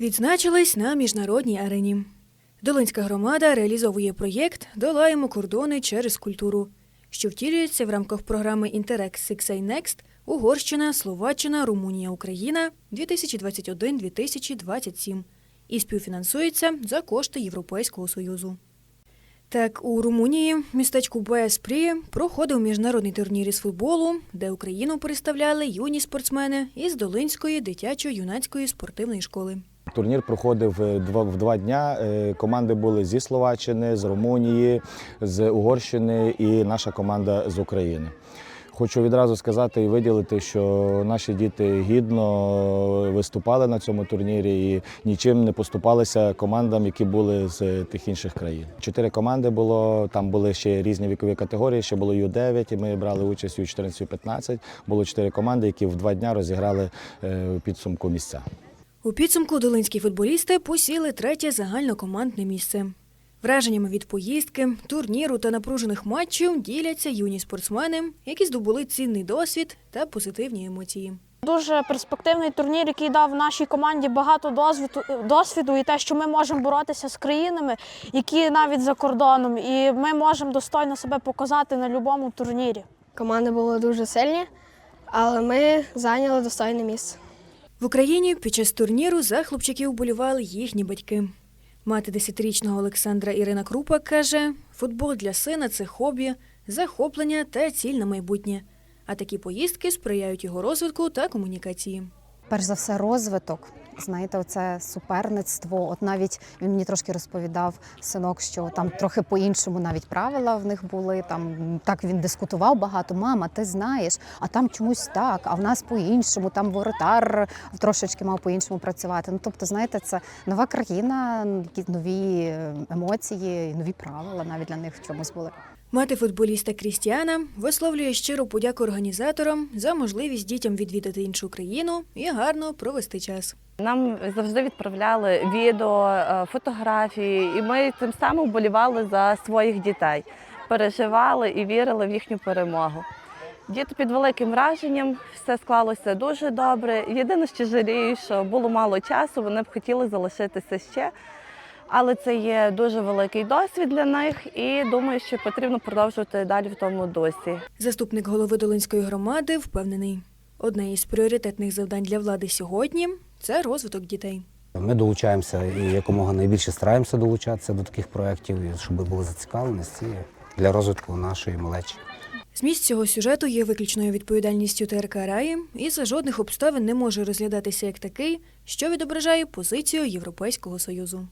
Відзначились на міжнародній арені. Долинська громада реалізовує проєкт Долаємо кордони через культуру, що втілюється в рамках програми Інтерек Sixay Next Угорщина, Словаччина, Румунія, Україна 2021-2027 і співфінансується за кошти Європейського Союзу. Так, у Румунії, містечку Бояспрі, проходив міжнародний турнір із футболу, де Україну представляли юні спортсмени із Долинської дитячо-юнацької спортивної школи. Турнір проходив е, в два дня. Е, Команди були зі Словаччини, з Румунії, з Угорщини і наша команда з України. Хочу відразу сказати і виділити, що наші діти гідно виступали на цьому турнірі і нічим не поступалися командам, які були з тих інших країн. Чотири команди було, там були ще різні вікові категорії, ще було Ю-9, і ми брали участь у 14-15. Було чотири команди, які в два дня розіграли е, підсумку місця. У підсумку долинські футболісти посіли третє загальнокомандне місце. Враженнями від поїздки, турніру та напружених матчів діляться юні спортсмени, які здобули цінний досвід та позитивні емоції. Дуже перспективний турнір, який дав нашій команді багато досвіду, досвіду і те, що ми можемо боротися з країнами, які навіть за кордоном, і ми можемо достойно себе показати на будь-якому турнірі. Команди були дуже сильні, але ми зайняли достойне місце. В Україні під час турніру за хлопчиків болювали їхні батьки. Мати десятирічного Олександра Ірина Крупа каже: футбол для сина це хобі, захоплення та ціль на майбутнє. А такі поїздки сприяють його розвитку та комунікації. перш за все, розвиток. Знаєте, оце суперництво. От навіть він мені трошки розповідав синок, що там трохи по-іншому навіть правила в них були. Там так він дискутував багато. Мама, ти знаєш, а там чомусь так, а в нас по-іншому. Там воротар трошечки мав по-іншому працювати. Ну тобто, знаєте, це нова країна, нові е, емоції, нові правила навіть для них в чомусь були. Мати футболіста Крістіана висловлює щиру подяку організаторам за можливість дітям відвідати іншу країну і гарно провести час. Нам завжди відправляли відео, е, фотографії, і ми тим самим вболівали за своїх дітей, переживали і вірили в їхню перемогу. Діти під великим враженням, все склалося дуже добре. Єдине, що жалію, що було мало часу, вони б хотіли залишитися ще. Але це є дуже великий досвід для них, і думаю, що потрібно продовжувати далі в тому дусі. Заступник голови Долинської громади впевнений, одне із пріоритетних завдань для влади сьогодні це розвиток дітей. Ми долучаємося і якомога найбільше стараємося долучатися до таких проєктів, щоб були зацікавленості для розвитку нашої малечі. Зміст цього сюжету є виключною відповідальністю ТРК Раї і за жодних обставин не може розглядатися як такий, що відображає позицію Європейського Союзу.